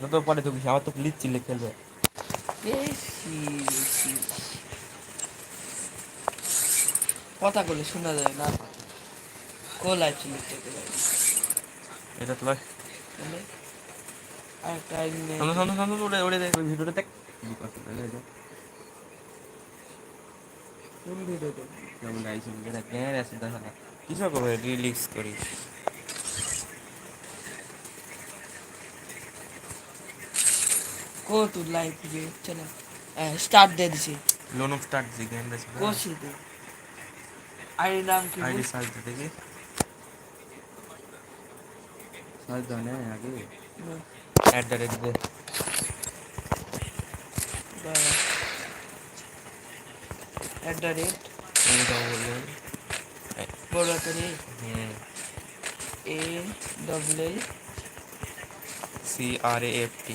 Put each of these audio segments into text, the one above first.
যত পরে তো আমার তো লিচ চিল্লে খেলবে। কথা বলে শোনা যায় না। কোল পারি। এটা তো ভাই। আরেকটা সামনে সামনে সামনে দেখ ওই ভিডিওটা দেখ। কোন ভিডিও কেমন কেন আছে দেখা কিছু করে রিলিক্স করিস। को तू लाइक ये चलो। स्टार्ट दे दीजिए। लोन ऑफ़ स्टार्ट दे गेम बस को सी दे आई नाम की आई डी साइड दे दे साइड दाने आगे। ऐड दे। दे एट द रेट बोलो करिए A double C R A F T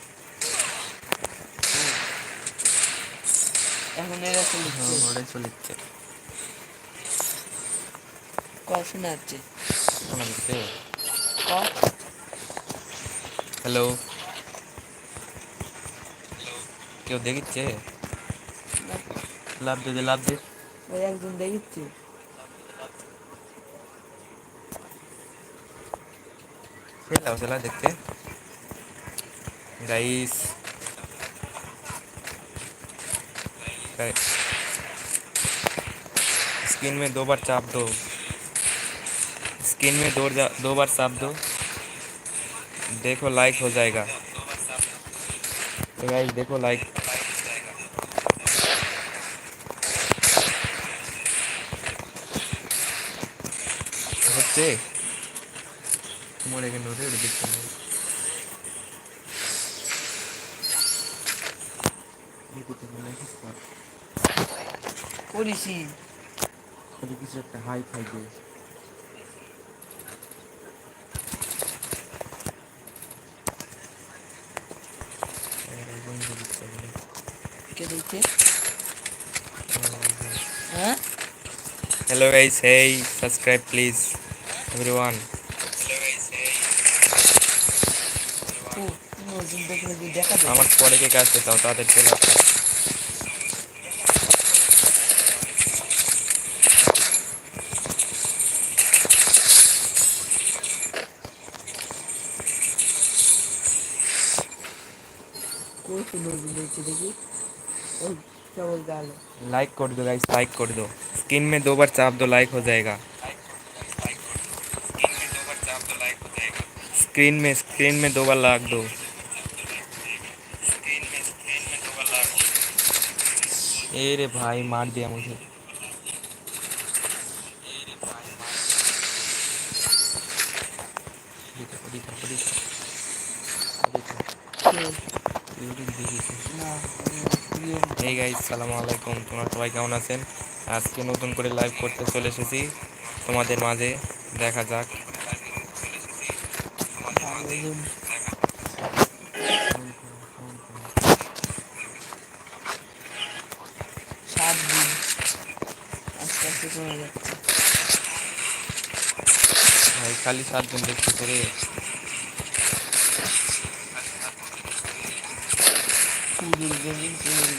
এখন এরকম লিখছে ওরে তো লিখছে কফিন আছে লিখছে হ্যালো কেউ দেখিচ্ছে লাভ দে লাভ দে ওই একজন দেখিচ্ছে খেলা দেখতে গাইস गाइस स्किन में दो बार चाप दो स्किन में दो दो बार चाप दो देखो लाइक हो जाएगा तो गाइस देखो लाइक হচ্ছে মরে গেল রে ওটা দেখতে নাই দেখতে Hello guys, hey, subscribe please, everyone. ও নতুন দেখলে যে দেখা যায় আমার পরে কে কাজতে চাও তাদের চলে लाइक कर दो गाइस लाइक कर दो। स्किन में दो बार चाप दो लाइक हो जाएगा। स्क्रीन में स्क्रीन में दो बार लाग दो। ए रे भाई मार दिया मुझे। दिखा, এই গাই সালামু আলাইকুম তোমরা সবাই কেমন আছেন? আজকে নতুন করে লাইভ করতে চলে এসেছি। তোমাদের মাঝে দেখা যাক। খালি সাতজন দেখতে পেরে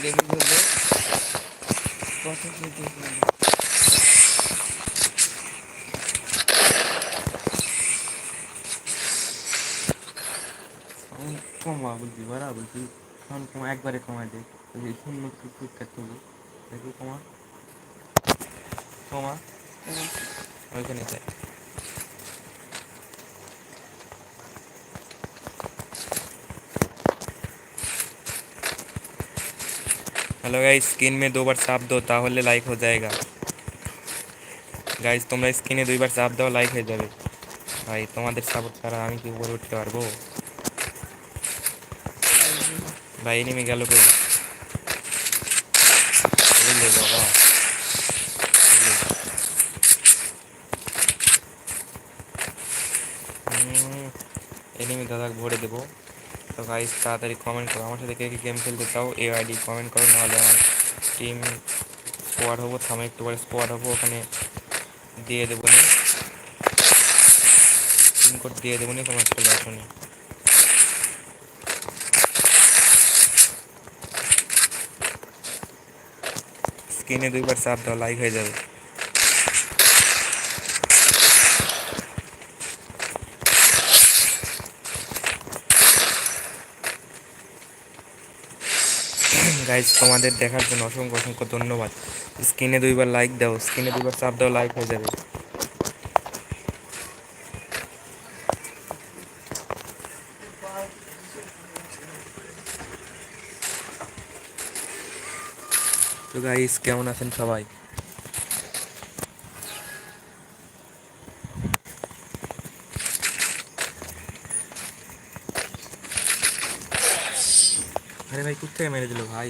গেমিং হলে সাউন্ড কমা বলছি বাড়া বলছি সাউন্ড কমা একবারে কমা দে শূন্য টুক কাটতে হবে দেখি কমা কমা ওইখানে যাই हेलो गाइस स्किन में दो बार साफ़ दो, ताहले लाइक हो जाएगा। गाइस तुम्हारा स्किन में दो बार साफ़ दो लाइक हो जाए भाई, तुम्हारे सपोर्ट करा हमें कि ऊपर उठ के आ रहे हो भाई, नहीं मिला लोगों গাইস তাড়াতাড়ি কমেন্ট করো। আমার সাথে কে কে গেম খেলতে চাও এ আইডি কমেন্ট করো, নাহলে আমার টিম স্কোয়াড হব, থামে একটু পরে স্কোয়াড হব, ওখানে দিয়ে দেবো নি। পিন কোড দিয়ে দেবো নি, তোমার চলে আসো নি। স্ক্রিনে দুইবার চাপ দাও লাইক হয়ে যাবে। গাইজ তোমাদের দেখার জন্য অসংখ্য অসংখ্য ধন্যবাদ। স্ক্রিনে দুইবার লাইক দাও, স্ক্রিনে দুইবার চাপ দাও লাইক হয়ে যাবে। তো গাইজ কেমন আছেন সবাই? কোথায় মেরে দিল ভাই।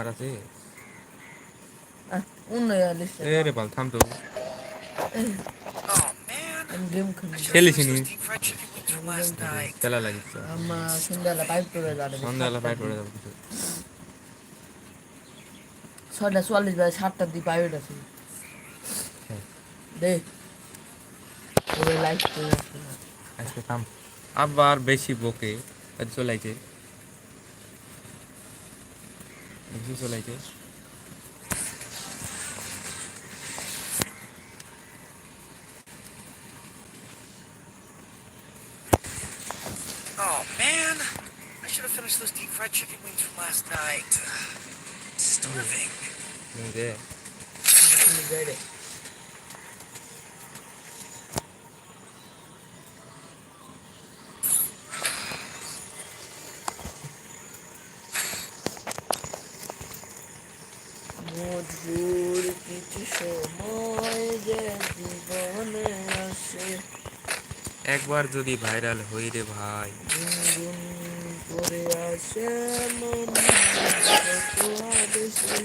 আর আছে? আহ অন্য লিস্টে এ রে বাল থাম তো। Oh man, আমি গেম খেলি। লাগিচ্ছে সন্ধ্যাবেলা যাবে। করে যাব ছয়টা চুয়াল্লিশ বাজে সাতটার দিকে প্রাইভেট আছে। দে। ওই লাইফ করে আজকে থাম। আবার বেশি বকে আজ চলাইছে বেশি চলাইছে Oh man, I should have finished those deep fried chicken wings from last night. Starving. নিজে তুমি একবার যদি ভাইরাল হই রে ভাই। গুনগুন করে আসে মন কত আদেশে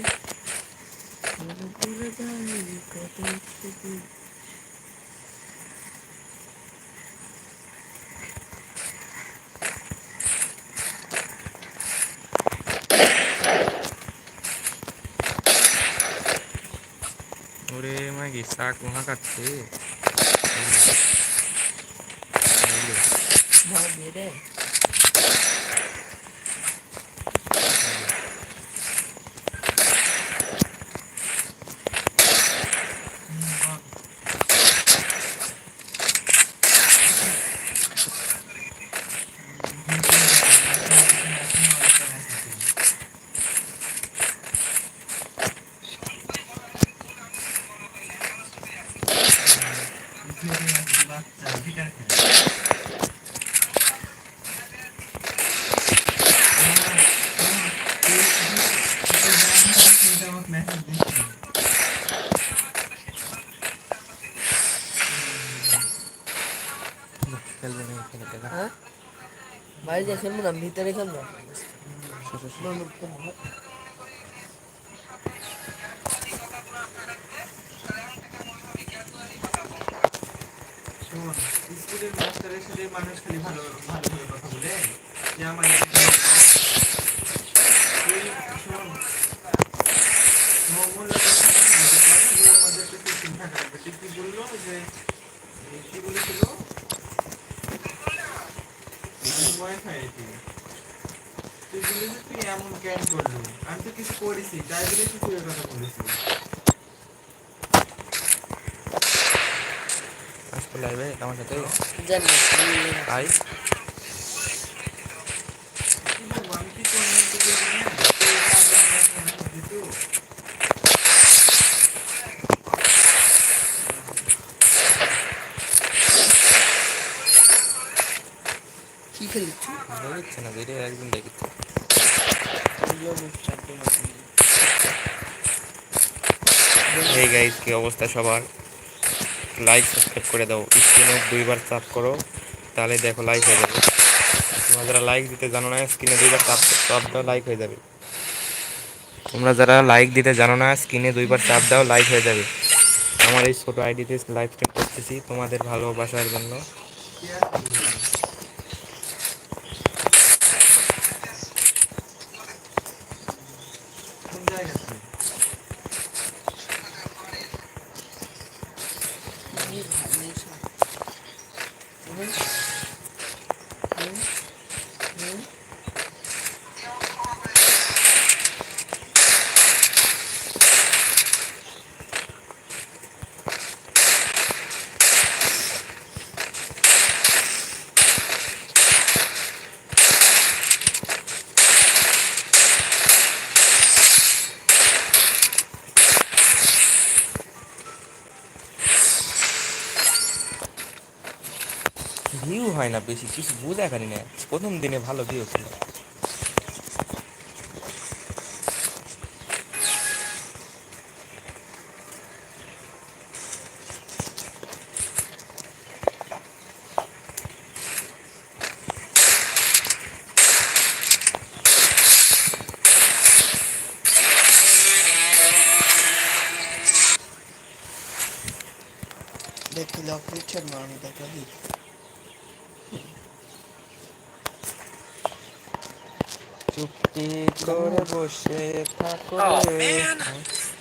মনে পড়ে যায় বাইরে খেলব না ভিতরে খেলব স্কুলের মাস্টারের সাথে মানুষ খালি ভালো ভালোভাবে কথা বলে যে আমার কি বলল যে কি বলেছিল তুই তুই বললি যে তুই এমন জ্ঞান করলি। আমি তো কিছু করেছি তাই বলে তুই তোর কথা বলেছি আসতে লাইভে আমার সাথে জানি না, আমি- তাই কিন্তু আমি কি করলাম তুই বলবি না তুই না জানি না কেন দিতু কি খেলছি দেখছে না যেটা একদিন দেখেছি এই গাইস কি অবস্থা সবার? লাইক সাবস্ক্রাইব করে দাও। স্ক্রিনে দুইবার চাপ করো, তাহলে দেখো লাইক হয়ে যাবে। তোমরা যারা লাইক দিতে জানো না, স্ক্রিনে দুইবার চাপ চাপ দাও লাইক হয়ে যাবে। তোমরা যারা লাইক দিতে জানো না, স্ক্রিনে দুইবার চাপ দাও লাইক হয়ে যাবে। আমার এই ছোটো আইডিতে লাইভ স্ট্রিম করতেছি তোমাদের ভালোবাসার জন্য কি আছে কোন জায়গাতে ভিউ হয় না বেশি, কিছু বুঝে খালি না। প্রথম দিনে ভালো ভিউ ছিল দেখি লক রিচার্ড মারনি দেখলি করে বসে থাকো Oh রে। man,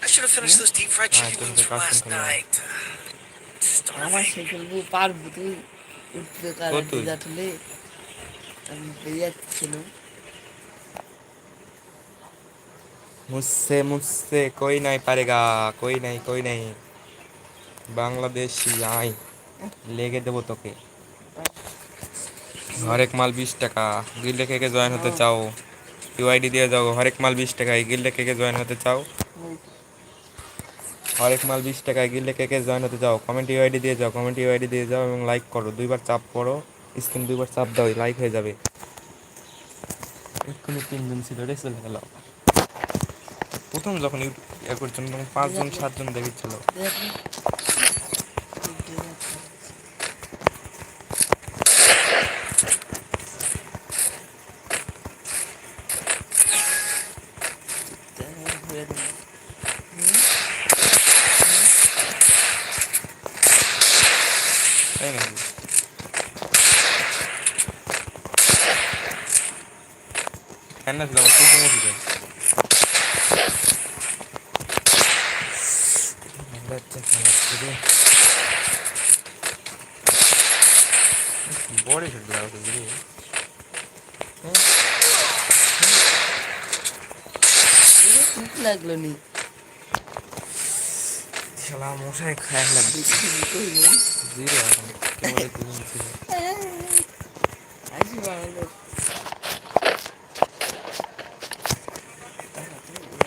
I should have finished those deep fried Ah, chicken don't wings be from last custom color. night. আমার Starving. সে খেলবো পারবো তুই উঠতে কত কারণ তুই? যাচ্ছিলে আমি বেরিয়ে ছিল मुझसे मुझसे कोई नहीं पारेगा कोई नहीं कोई नहीं বাংলাদেশি আই লেগে দেবো তোকে হরেক মাল বিশ টাকা গিল্ডে থেকে জয়েন হতে চাও ইউআইডি দিয়ে যাও, হরেক মাল বিশ টাকায়। গিল্ডে থেকে জয়েন হতে চাও? হরেক মাল বিশ টাকায় গিল্ডে থেকে জয়েন হতে চাও? কমেন্ট ইউআইডি দিয়ে যাও কমেন্ট ইউআইডি দিয়ে যাও এবং লাইক করো। দুইবার চাপ করো স্ক্রিন দুইবার চাপ দাও লাইক হয়ে যাবে। এক্ষুনি তিনজন ছিল, রে চলে গেল। প্রথম যখন ইউটিউব এ করছেন তখন পাঁচজন, সাতজন দেখেছিল দেখি তাই নাকি কেন না আমার খুব সমস্যা ছিল বড় খেলতে লাগতো বুঝলি লাগল নি শালা মশাই খায়। লাগবে জিরো এখন। কেবল দুজন ছিল আসি বানালো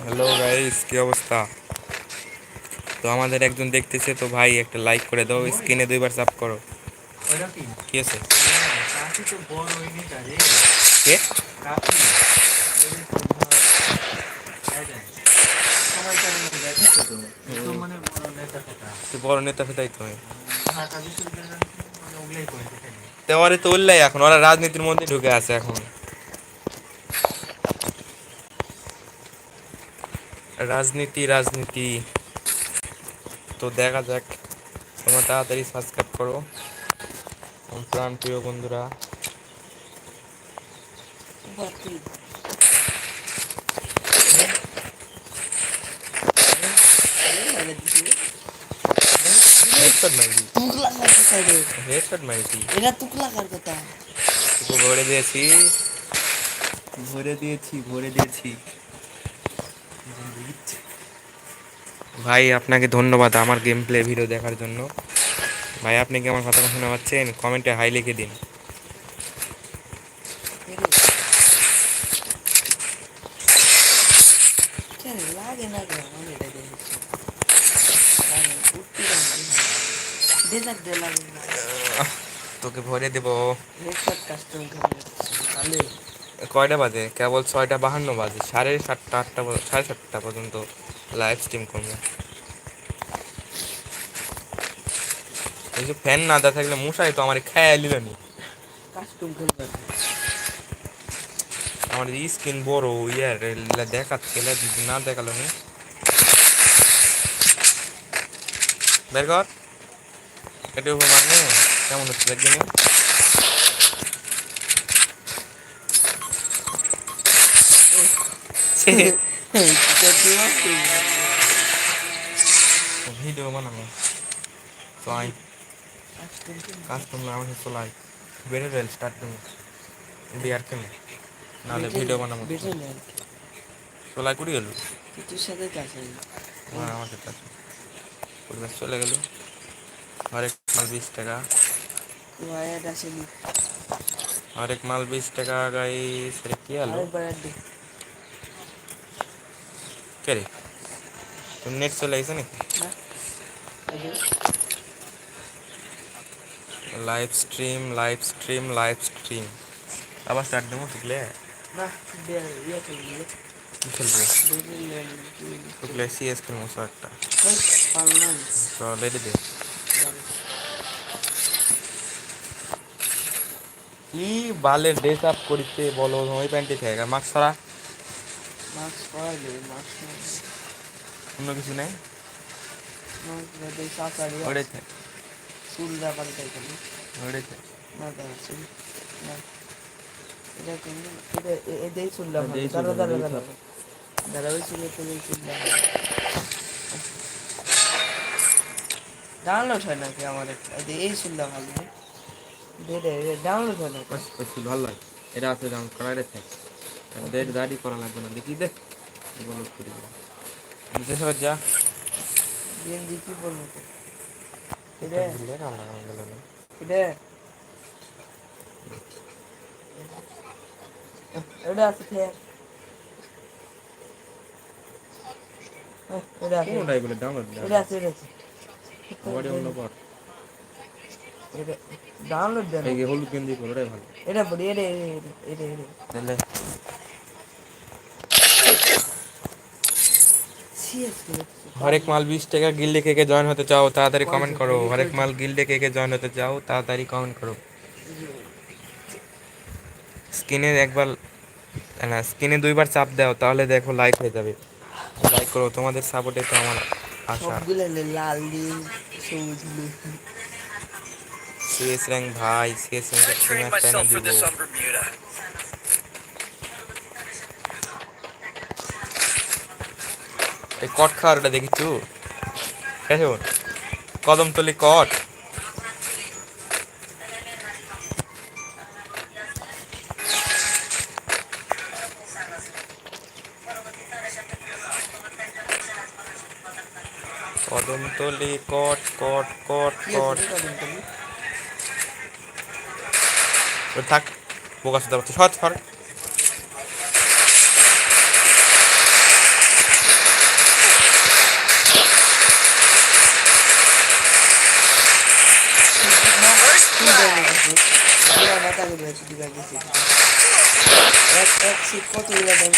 হ্যালো গাইস কি অবস্থা? তো আমাদের একজন দেখতেছে তো ভাই একটা লাইক করে দাও স্ক্রিনে দুইবার চাপ করো। কি? আছে? কে? মানে বড় নেতা ফেতাই তুমি বিশ্ববিদ্যালয় মানে তো ওরে তো উল্লাই এখন ওরা রাজনীতির মধ্যে ঢুকে আছে এখন। রাজনীতি রাজনীতি। তো দেখা যাক তোমরা তাড়াতাড়ি সাবস্ক্রাইব করো। প্রাণ প্রিয় বন্ধুরা। ভরে দিয়েছি। ভরে দিয়েছি ভরে দিয়েছি। ভাই আপনাকে ধন্যবাদ আমার গেম প্লে ভিডিও দেখার জন্য। ভাই আপনি কি আমার কথা শুনে পাচ্ছেন? কমেন্টে হাই লিখে দিন। তোকে ভরে দেবো। কয়টা বাজে? কেবল ছয়টা বাহান্ন বাজে। সাড়ে সাতটা আটটা সাড়ে সাতটা পর্যন্ত লাইভ স্ট্রিম করব। এই যে ফ্যান না দেওয়া থাকলে মশাই তো আমার খেয়ে নিল নি। কাস্টম খেলবে আমার স্ক্রিন বড় ইয়ার দেখাচ্ছে না দেখাল নি। বের কর। এটা মানে কেমন হচ্ছে দেখবি ভিডিও বানানো চলাই কাস্টম না আমাকে চলাই বেড়ে রেল স্টার্ট তুমি বিয়ার কেন নাহলে ভিডিও বানাবো চলাই কুড়ি গেল কিছুর সাথে কাছে হ্যাঁ সাথে আছে পরিবার চলে গেল হরেক মাল বিশ টাকা আসেনি হরেক মাল বিশ টাকা গাই সেটা কি হলো আরেকবার আর দে কে তুমি নেট চলে গেছে নাকি live stream live stream live stream আবার স্টার্ট দেবো শিখলে ইয়ে কি খেলব? শিখলে সিএস খেলব সব একটা। লেডি দে। কি বালের ড্রেস আপ করিতে বলো ওই প্যান্টে থেকে মাস্ক ছাড়া মাস্ক পরাইলে মাস্ক অন্য কিছু নেই? মাস্ক বেটে সাকারি ওটাই থাক। চুল ব্যাপার তাই খালি ওটাই থাক। না দাঁড়া চুল না। এটা কেন এটা এটাই চুল ব্যাপার যেই চুল দাঁড়া দাঁড়া দাঁড়া দাঁড়া ওই চুলে তুমি চুল ব্যাপার ডাউনলোড হয় নাকি আমার এই চুলটা ভালো ডাউনলোড হয় বাস ভালো লাগে। এটা আছে যেমন করা রে থাক। দেখ দাড়ি করা লাগবে না। দেখি দে বলো করি নিচে সর যা। কি বলব এটা এটা এটা আছে ফের এটা আছে। কোনটাই বলে ডাউনলোড এটা আছে এটা আছে। বডি অন্য পর। এটা ডাউনলোড দেন। এই হলুদ গেঞ্জি পর ওটাই ভালো। এটা বলি এটা এটা এটা এটা দিলে সিএস হরেক মাল বিশ টাকা গিল্ডে কে কে জয়েন হতে চাও তাড়াতাড়ি কমেন্ট করো। হরেক মাল গিল্ডে কে কে জয়েন হতে চাও তাড়াতাড়ি কমেন্ট করো। স্ক্রিনে একবার না স্ক্রিনে দুইবার চাপ দাও তাহলে দেখো লাইক হয়ে যাবে। লাইক করো তোমাদের সাপোর্টে তো আমার আশা। সবগুলো লাল নীল সবুজ সিএস র্যাঙ্ক ভাই সিএস র্যাঙ্ক এই কট খাওয়ার ওটা দেখিছু কেমন কদমতলি কট। কদমতলি কট কট কট কট। থাক বোকা পাচ্ছে সর সর। দিবা গেছে এক এক সিট কতগুলো ড্যামেজ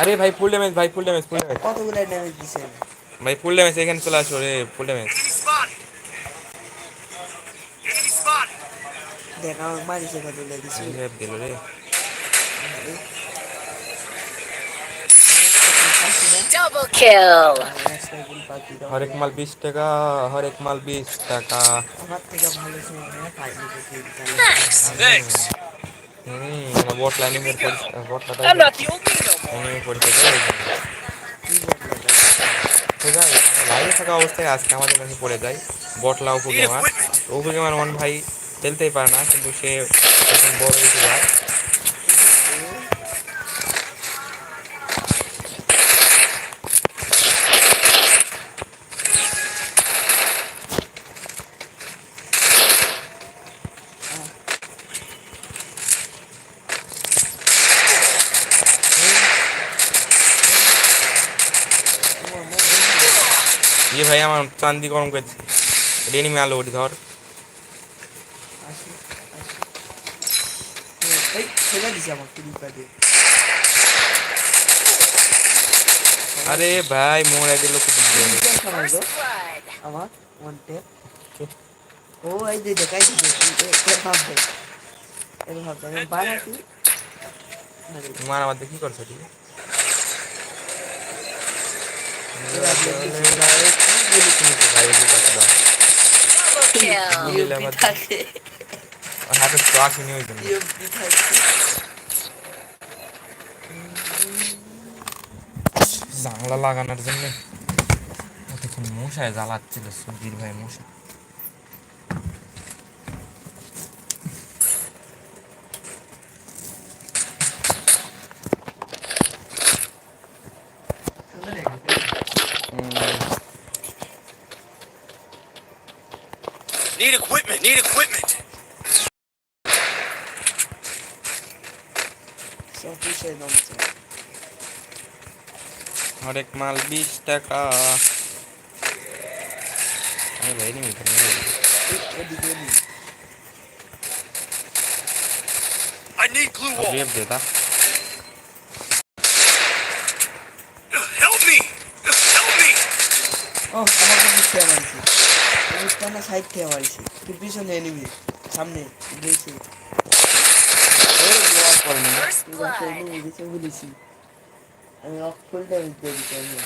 আরে ভাই ফুল ড্যামেজ ভাই ফুল ড্যামেজ ফুল ড্যামেজ কতগুলো ড্যামেজ দিছে ভাই ফুল ড্যামেজ এখানে চলে আসো রে ফুল ড্যামেজ! দেখ আমার মারিছে কত দিছে দিল রে Double kill. হরেক মাল বিশ টাকা হরেক মাল বিশ টাকা আমার থেকে ভালো সময় পাইনি Thanks. Thanks. হুম বট লাইনিং এর বটটা I'm not the only no more. Enemy পরিচয় ঠিক আছে লাইভে থাকা অবস্থায় আজকে আমাদের কাছে পড়ে যায় বটলা উপু Need গেমার equipment. উপু গেমার মন ভাই খেলতেই পারে না কিন্তু সে একজন বড় ইউটিউবার ইয়ে ভাই আমার চান্দি গরম করেছে। এনিমি আলো ওটি ধর। আরে ভাই মোড়া দিল খুব জোরে। সময় গো আমার ও এই যে দেখাই ভাববে ভাববে বাইরে কি মার আমাদের কি করছে ঠিক Double kill. have a থাকে in you. জানলা লাগানোর জন্য মশায় জ্বালাচ্ছিল সুধীর ভাই মশা হরেক মাল বিশ টাকা আরে ভাই নিবি তো নিবি। এদিকে নি I need glue wall. রেপ দে Help me. Help me. ও আমাকে পিছিয়ে মারছি আমি কেন সাইড থেকে মারছি তুই পিছনে এনিমি সামনে গেছি Blood. এনিমি গেছে বলেছি আমি অফ ফুল ড্যামেজ দিয়ে আমি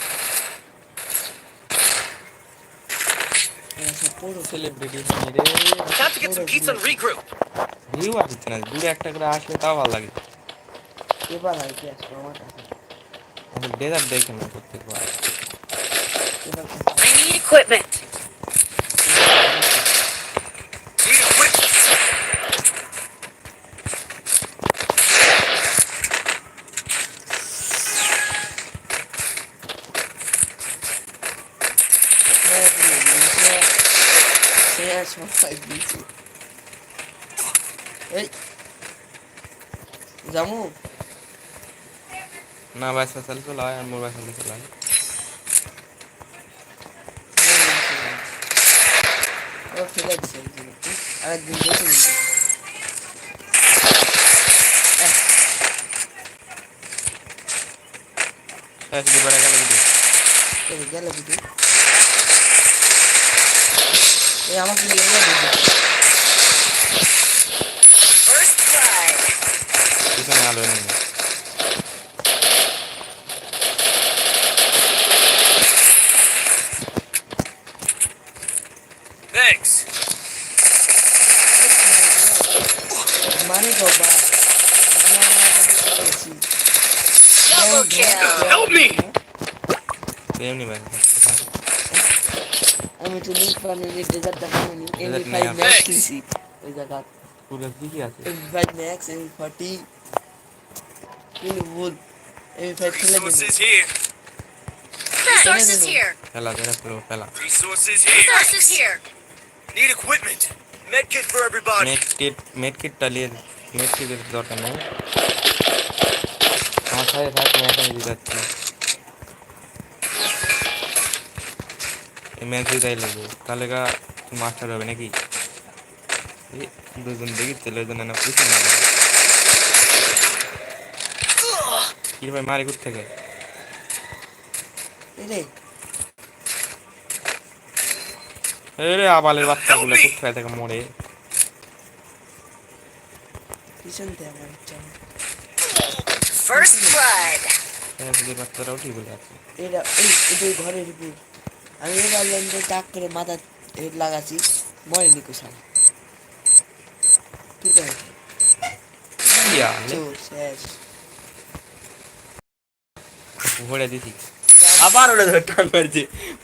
সেলিব্রিটি রে. ভিউ না দূরে একটা করে আসলে তাও ভালো লাগে এবার আর কি আসব আমার কাছে ডেজার্ট দেখে না I need equipment. Need equipment. এই জামু না বাসা চাল চলে আর মোর বাসা চলে আয়। ও ফেলে দিছে আরেকদিন দেখে নিবি। এই শুধু বেড়া গেল কিন্তু এই গেল বুঝি এই আমাকে নিয়ে গেল learning. Thanks. Money go by. Double kill. Help me. Damn man. আমি তো লিখ পানি লিখ ডেজার্ট দাম আমি 85 ম্যাক্স লিখি ওই জায়গা পুরো দিকে আছে 85 max 40 Yine wood. Evet, Resources here. Resources here. Fella, gene flow, fella. Resources here. Resources here. Need equipment. Medkit for everybody. Medkit, medkit डालिए. Medkit इधर दौड़ करना है. हाँ सारे साथ में आते हैं इधर अच्छे. मैं भी दाई लगे. कल का मास्टर हो बने की. ये दो ज़िंदगी चले तो ना ना पूछना. কি ভাই মারি কোথা থেকে? এই রে এই আবালের বাচ্চাগুলো কোথায় থেকে মরে? পিছন থেকে বাচ্চারাও ঠিক বলে আছে এটা এই এটা ঘরের উপর। আমি টাক করে মাথা হেড ঠিক আছে। ইয়া শেষ। ভরে দিছি। আবার ওটা ধরে টান মারছে।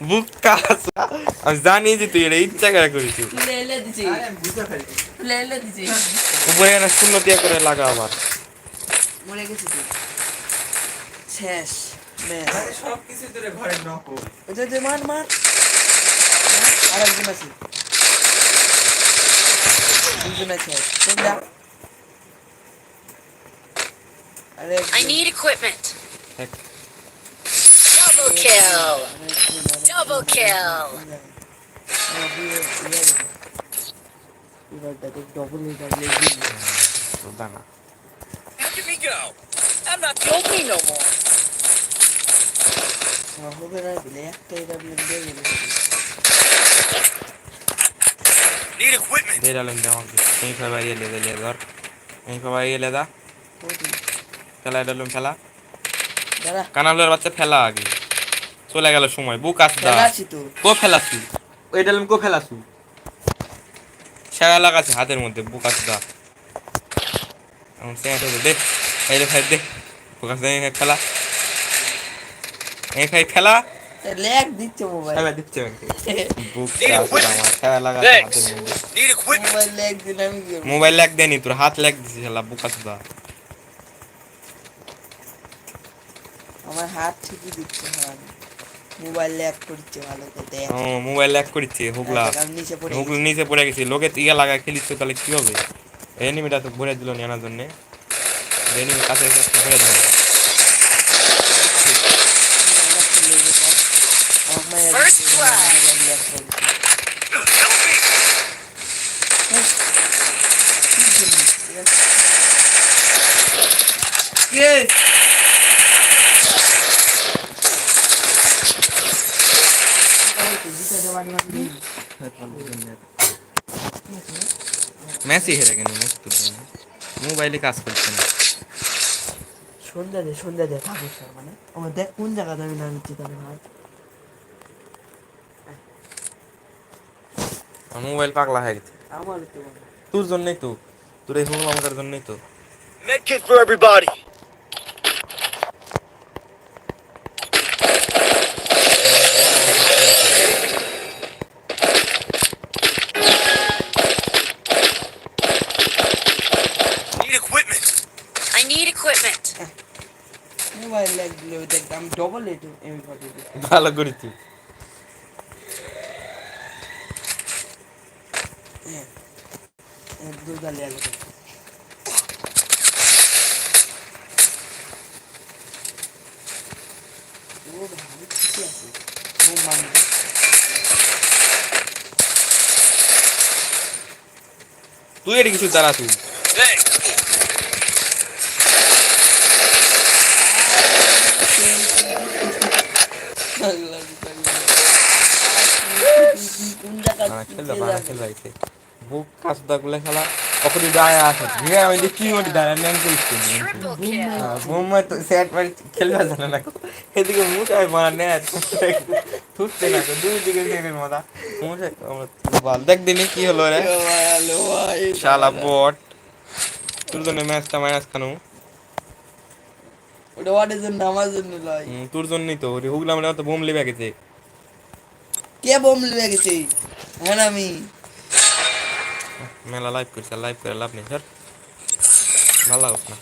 বুক কাঁচা আমি জানি যে তুই এটা ইচ্ছা করে করেছিস উপরে এনে শূন্য দিয়ে করে লাগা আবার মরে গেছি তুই। শেষ। সব কিছু তোরে ঘরে নকল যে মার মার। আর একজন আছে দুজন আছে চল I need equipment. এক। Double kill. Double kill. Double তো দানা How did we go? I'm not kill me no more. এটা Need equipment. দে ডালেন দে আমাকে এই সবাই এলে দে লে ধর এই সবাই এলে দা খেলা ডালুম খেলা কানালের বাচ্চা ফেলা আগে চলে গেল সময় বুক আসদা খেলা আছি তো। কো ফেলাসু ওই ডালুম কো ফেলাসু সেরা লাগাছে হাতের মধ্যে বুক আসদা এখন সে হাতে দে এই রে ভাই দে। বুক আসদা এই খেলা এই খাই খেলা ল্যাগ দিচ্ছে মোবাইল। খেলা দিচ্ছে মোবাইল ল্যাগ আমি দেনি তোর হাত ল্যাগ দিছে খেলা বুক আসদা আমার হাত ঠিকই দিচ্ছে হ্যাঁ মোবাইল ল্যাগ করছে ভালো করে ও মোবাইল ল্যাগ করছে হুগলা। আমি নিচে পড়ে হুগলা নিচে পড়ে গেছি লোকে ইয়া লাগা তাহলে কি হবে? এনিমিটা তো ভরে দিল নিয়ে আনার জন্য। এনিমি কাছে এসে একটু ভরে দিল First blood. Help me. Yes. Messi হেরে গেল ম্যাচ তোর জন্য মোবাইলে কাজ করছে না। সন্ধ্যা দে সন্ধ্যা দে ঠাকুর স্যার মানে। আমার দেখ কোন জায়গাতে আমি নামিচ্ছি তাহলে ভাই। আমার মোবাইল পাগলা হয়ে গেছে। আমার তো তোর জন্যই তো তোর এই হুগলা আমাদের জন্যই তো। Medkit for everybody. Need equipment. I need equipment. Mobile like দিলে দেখ আমি ডবল এটু এম ফর্টি ভালো করেছি দুর্গা ও ঠিকই আছে। ও মানবে তুই এটা কিছু দাঁড়া তুই। খেলতে পারা খেলতে আইছে বুক দাগুলে খেলা অকরি দায় আছে ঠিক আমি দেখি কি মতি দাঁড়া নেন করিস Triple তো সেট মারি খেলবে জানে না। এদিকে মুটাই মারা নে থুটতে না দুই দিকে দিকে মাথা। মুটাই বল। দেখ দিনি কি হলো রে। শালা বট। তোর জন্য ম্যাচটা মাইনাস খানো। ওটা ওয়াটের জন্য আমার জন্য লয় তোর জন্যই তো। ওরে হুগলা মানে তো বোম লেবে গেছে। কে বোম লেগে গেছে? হ্যাঁ আমি। মেলা লাইভ করছে লাইভ করে লাভ নেই স্যার ভালো লাগছ না।